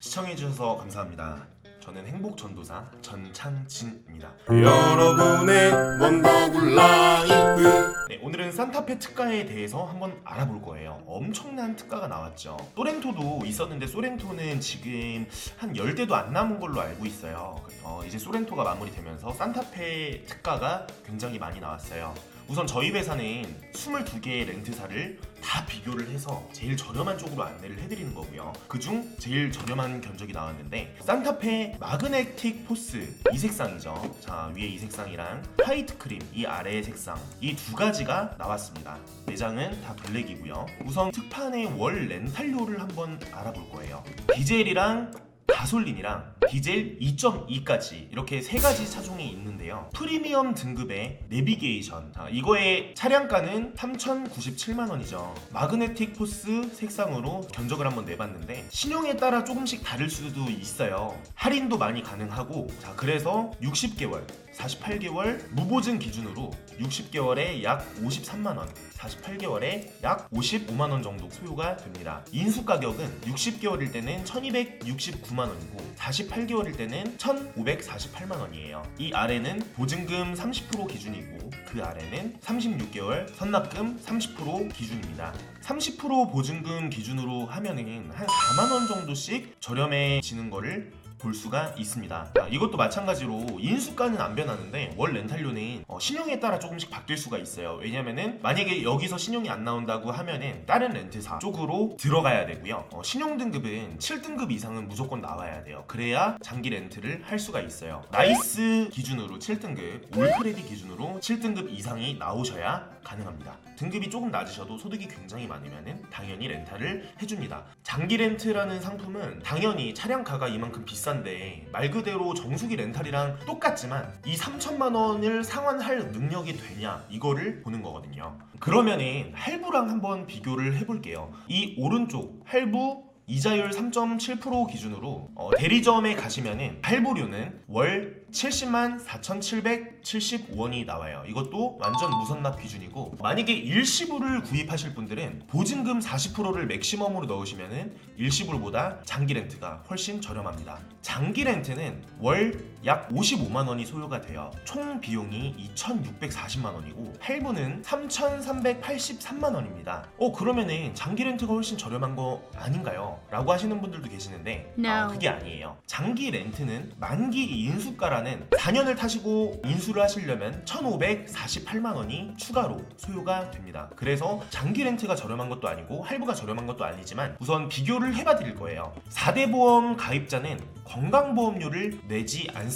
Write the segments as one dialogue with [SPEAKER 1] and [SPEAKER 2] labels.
[SPEAKER 1] 시청해주셔서 감사합니다. 저는 행복전도사 전창진입니다.
[SPEAKER 2] 여러분의 원더굴 라이프
[SPEAKER 1] 네, 오늘은 산타페 특가에 대해서 한번 알아볼 거예요. 엄청난 특가가 나왔죠. 소렌토도 있었는데 소렌토는 지금 한 10대도 안 남은 걸로 알고 있어요. 어, 이제 소렌토가 마무리되면서 산타페 특가가 굉장히 많이 나왔어요. 우선 저희 회사는 22개의 렌트사를 다 비교를 해서 제일 저렴한 쪽으로 안내를 해드리는 거고요. 그중 제일 저렴한 견적이 나왔는데 산타페 마그네틱 포스 이 색상이죠. 자 위에 이 색상이랑 화이트 크림 이 아래의 색상 이 두 가지가 나왔습니다. 내장은 다 블랙이고요. 우선 특판의 월 렌탈료를 한번 알아볼 거예요. 디젤이랑 가솔린이랑 디젤 2.2까지 이렇게 세 가지 차종이 있는데요. 프리미엄 등급의 내비게이션. 자, 이거의 차량가는 3,097만 원이죠. 마그네틱 포스 색상으로 견적을 한번 내봤는데 신용에 따라 조금씩 다를 수도 있어요. 할인도 많이 가능하고 자, 그래서 60개월 48개월 무보증 기준으로 60개월에 약 53만 원, 48개월에 약 55만 원 정도 소요가 됩니다. 인수 가격은 60개월일 때는 1,269만 원이고 48개월일 때는 1,548만 원이에요. 이 아래는 보증금 30% 기준이고 그 아래는 36개월 선납금 30% 기준입니다. 30% 보증금 기준으로 하면은 한 4만 원 정도씩 저렴해지는 거를 볼 수가 있습니다. 아, 이것도 마찬가지로 인수가는 안 변하는데 월 렌탈료는 어, 신용에 따라 조금씩 바뀔 수가 있어요. 왜냐면은 만약에 여기서 신용이 안 나온다고 하면은 다른 렌트사 쪽으로 들어가야 되고요. 어, 신용 등급은 7등급 이상은 무조건 나와야 돼요. 그래야 장기 렌트를 할 수가 있어요. 나이스 기준으로 7등급, 올크레딧 기준으로 7등급 이상이 나오셔야 가능합니다. 등급이 조금 낮으셔도 소득이 굉장히 많으면은 당연히 렌탈을 해줍니다. 장기 렌트라는 상품은 당연히 차량가가 이만큼 비 싼데 말 그대로 정수기 렌탈이랑 똑같지만 이 3천만 원을 상환할 능력이 되냐 이거를 보는 거거든요. 그러면은 할부랑 한번 비교를 해볼게요. 이 오른쪽 할부 이자율 3.7% 기준으로 어, 대리점에 가시면은 할부료는 월 70만 4,775원이 나와요. 이것도 완전 무선납 기준이고 만약에 일시불을 구입하실 분들은 보증금 40%를 맥시멈으로 넣으시면은 일시불보다 장기 렌트가 훨씬 저렴합니다. 장기 렌트는 월약 55만 원이 소요가 돼요. 총 비용이 2,640만 원이고 할부는 3,383만 원입니다. 어 그러면은 장기 렌트가 훨씬 저렴한 거 아닌가요? 라고 하시는 분들도 계시는데
[SPEAKER 3] No.
[SPEAKER 1] 아, 그게 아니에요. 장기 렌트는 만기 인수가라는 4년을 타시고 인수를 하시려면 1,548만 원이 추가로 소요가 됩니다. 그래서 장기 렌트가 저렴한 것도 아니고 할부가 저렴한 것도 아니지만 우선 비교를 해봐 드릴 거예요. 4대 보험 가입자는 건강보험료를 내지 않습니다.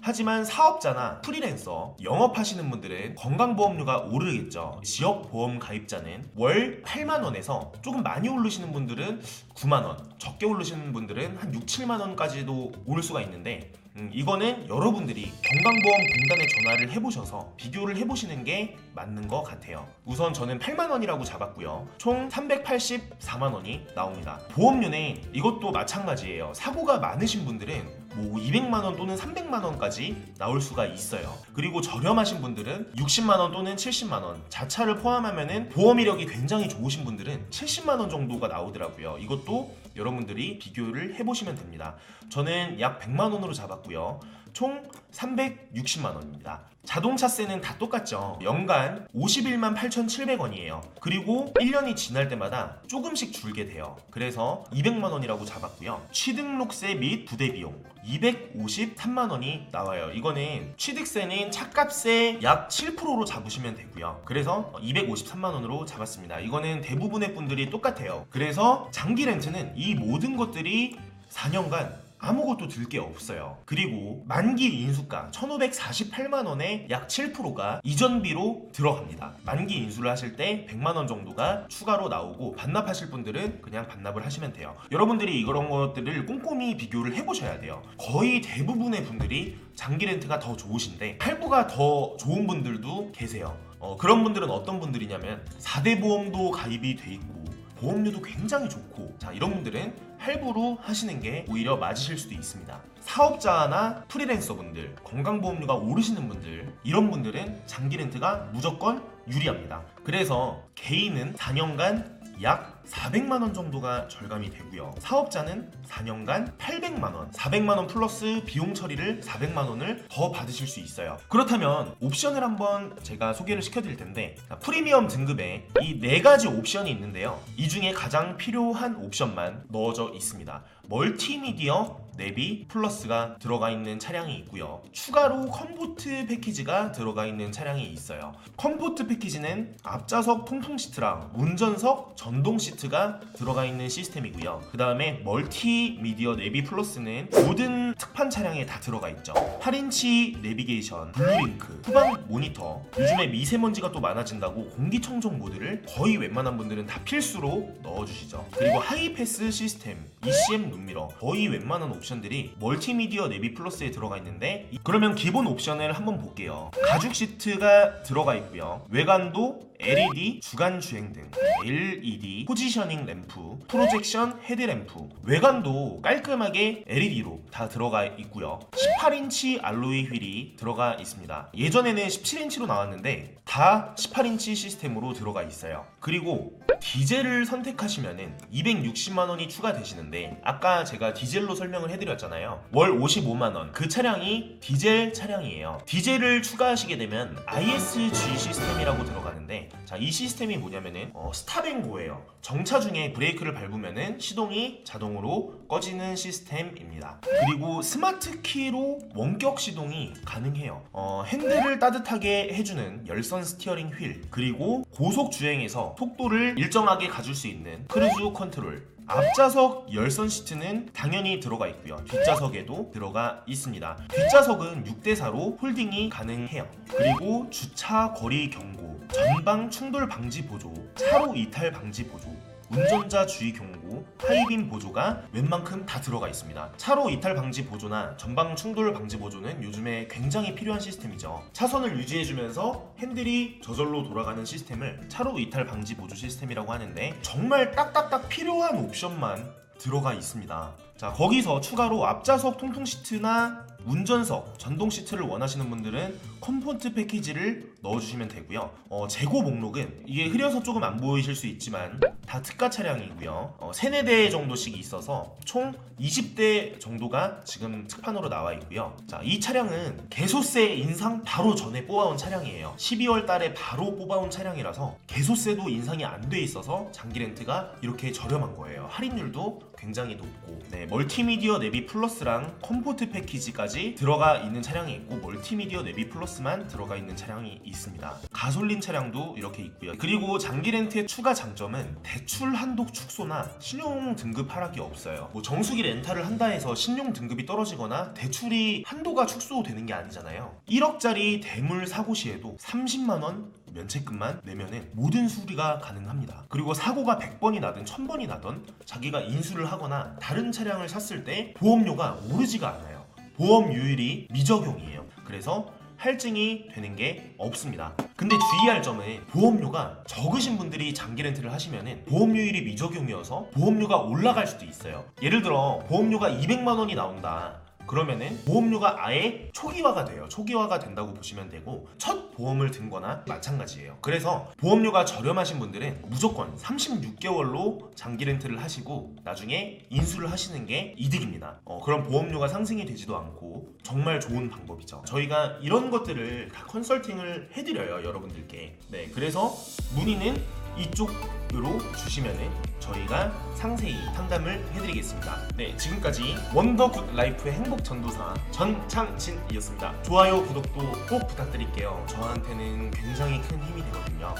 [SPEAKER 1] 하지만 사업자나 프리랜서, 영업하시는 분들은 건강보험료가 오르겠죠. 지역보험 가입자는 월 8만 원에서 조금 많이 오르시는 분들은 9만 원, 적게 오르시는 분들은 한 6, 7만 원까지도 오를 수가 있는데 음, 이거는 여러분들이 건강보험공단에 전화를 해보셔서 비교를 해보시는 게 맞는 것 같아요. 우선 저는 8만 원이라고 잡았고요. 총 384만 원이 나옵니다. 보험료는 이것도 마찬가지예요. 사고가 많으신 분들은 뭐 200만 원 또는 300만 원까지 나올 수가 있어요. 그리고 저렴하신 분들은 60만 원 또는 70만 원, 자차를 포함하면은 보험 이력이 굉장히 좋으신 분들은 70만 원 정도가 나오더라고요. 이것도 여러분들이 비교를 해보시면 됩니다. 저는 약 100만 원으로 잡았고요. 총 360만 원입니다. 자동차세는 다 똑같죠. 연간 51만 8,700원이에요. 그리고 1년이 지날 때마다 조금씩 줄게 돼요. 그래서 200만 원이라고 잡았고요. 취등록세 및 부대 비용 253만 원이 나와요. 이거는 취득세는 차값의 약 7%로 잡으시면 되고요. 그래서 253만 원으로 잡았습니다. 이거는 대부분의 분들이 똑같아요. 그래서 장기 렌트는 이 모든 것들이 4년간 아무것도 들 게 없어요. 그리고 만기 인수가 1,548만 원에 약 7%가 이전비로 들어갑니다. 만기 인수를 하실 때 100만 원 정도가 추가로 나오고 반납하실 분들은 그냥 반납을 하시면 돼요. 여러분들이 이런 것들을 꼼꼼히 비교를 해보셔야 돼요. 거의 대부분의 분들이 장기 렌트가 더 좋으신데 할부가 더 좋은 분들도 계세요. 어, 그런 분들은 어떤 분들이냐면 4대 보험도 가입이 돼 있고 보험료도 굉장히 좋고 자 이런 분들은 할부로 하시는 게 오히려 맞으실 수도 있습니다. 사업자나 프리랜서 분들, 건강보험료가 오르시는 분들 이런 분들은 장기 렌트가 무조건 유리합니다. 그래서 개인은 4년간 약 400만 원 정도가 절감이 되고요. 사업자는 4년간 800만 원, 400만 원 플러스 비용 처리를 400만 원을 더 받으실 수 있어요. 그렇다면 옵션을 한번 제가 소개를 시켜드릴 텐데 자, 프리미엄 등급에 이 네 가지 옵션이 있는데요. 이 중에 가장 필요한 옵션만 넣어져 있습니다. 멀티미디어 내비 플러스가 들어가 있는 차량이 있고요. 추가로 컴포트 패키지가 들어가 있는 차량이 있어요. 컴포트 패키지는 앞좌석 통풍 시트랑 운전석 전동 시트 가 들어가 있는 시스템이고요. 그 다음에 멀티미디어 내비 플러스는 모든 특판 차량에 다 들어가 있죠. 8인치 내비게이션, 블루링크, 후방 모니터. 요즘에 미세먼지가 또 많아진다고 공기청정 모드를 거의 웬만한 분들은 다 필수로 넣어주시죠. 그리고 하이패스 시스템, ECM 눈미러 거의 웬만한 옵션들이 멀티미디어 내비 플러스에 들어가 있는데 이- 그러면 기본 옵션을 한번 볼게요. 가죽 시트가 들어가 있고요. 외관도 LED 주간 주행 등, LED 포지셔닝 램프, 프로젝션 헤드램프, 외관도 깔끔하게 LED로 다 들어가 있고요. 18인치 알로이 휠이 들어가 있습니다. 예전에는 17인치로 나왔는데 다 18인치 시스템으로 들어가 있어요. 그리고 디젤을 선택하시면은 260만 원이 추가되시는데 아까 제가 디젤로 설명을 해드렸잖아요. 월 55만 원. 그 차량이 디젤 차량이에요. 디젤을 추가하시게 되면 ISG 시스템이라고 들어가는데 자 이 시스템이 뭐냐면은 어, 스탑앤고예요. 정차 중에 브레이크를 밟으면은 시동이 자동으로 꺼지는 시스템입니다. 그리고 스마트 키로 원격 시동이 가능해요. 어, 핸들을 따뜻하게 해주는 열선 스티어링 휠 그리고 고속 주행에서 속도를 일정하게 가줄 수 있는 크루즈 컨트롤 앞좌석 열선 시트는 당연히 들어가 있고요. 뒷좌석에도 들어가 있습니다. 뒷좌석은 6대4로 홀딩이 가능해요. 그리고 주차 거리 경고, 전방 충돌 방지 보조, 차로 이탈 방지 보조, 운전자 주의 경고, 하이빔 보조가 웬만큼 다 들어가 있습니다. 차로 이탈 방지 보조나 전방 충돌 방지 보조는 요즘에 굉장히 필요한 시스템이죠. 차선을 유지해주면서 핸들이 저절로 돌아가는 시스템을 차로 이탈 방지 보조 시스템이라고 하는데 정말 딱딱딱 필요한 옵션만 들어가 있습니다. 자, 거기서 추가로 앞좌석 통풍 시트나 운전석, 전동 시트를 원하시는 분들은 컴포트 패키지를 넣어주시면 되고요. 어, 재고 목록은 이게 흐려서 조금 안 보이실 수 있지만 다 특가 차량이고요. 어, 3, 4대 정도씩 있어서 총 20대 정도가 지금 특판으로 나와 있고요. 자, 이 차량은 개소세 인상 바로 전에 뽑아온 차량이에요. 12월 달에 바로 뽑아온 차량이라서 개소세도 인상이 안 돼 있어서 장기 렌트가 이렇게 저렴한 거예요. 할인율도 굉장히 높고 네, 멀티미디어 내비 플러스랑 컴포트 패키지까지 들어가 있는 차량이 있고 멀티미디어 내비 플러스만 들어가 있는 차량이 있습니다. 가솔린 차량도 이렇게 있고요. 그리고 장기 렌트의 추가 장점은 대출 한도 축소나 신용 등급 하락이 없어요. 뭐 정수기 렌탈을 한다 해서 신용 등급이 떨어지거나 대출이 한도가 축소되는 게 아니잖아요. 1억짜리 대물 사고 시에도 30만 원 면책금만 내면은 모든 수리가 가능합니다. 그리고 사고가 100번이 나든 1000번이 나던 자기가 인수를 하거나 다른 차량을 샀을 때 보험료가 오르지가 않아요. 보험료율이 미적용이에요. 그래서 할증이 되는 게 없습니다. 근데 주의할 점은 보험료가 적으신 분들이 장기 렌트를 하시면은 보험료율이 미적용이어서 보험료가 올라갈 수도 있어요. 예를 들어 보험료가 200만 원이 나온다. 그러면은 보험료가 아예 초기화가 돼요. 초기화가 된다고 보시면 되고 첫 보험을 든 거나 마찬가지예요. 그래서 보험료가 저렴하신 분들은 무조건 36개월로 장기 렌트를 하시고 나중에 인수를 하시는 게 이득입니다. 어, 그럼 보험료가 상승이 되지도 않고 정말 좋은 방법이죠. 저희가 이런 것들을 다 컨설팅을 해드려요, 여러분들께. 네, 그래서 문의는 이쪽 으로 주시면은 저희가 상세히 상담을 해드리겠습니다. 네, 지금까지 원더굿 라이프의 행복 전도사 전창진이었습니다. 좋아요, 구독도 꼭 부탁드릴게요. 저한테는 굉장히 큰 힘이 되거든요.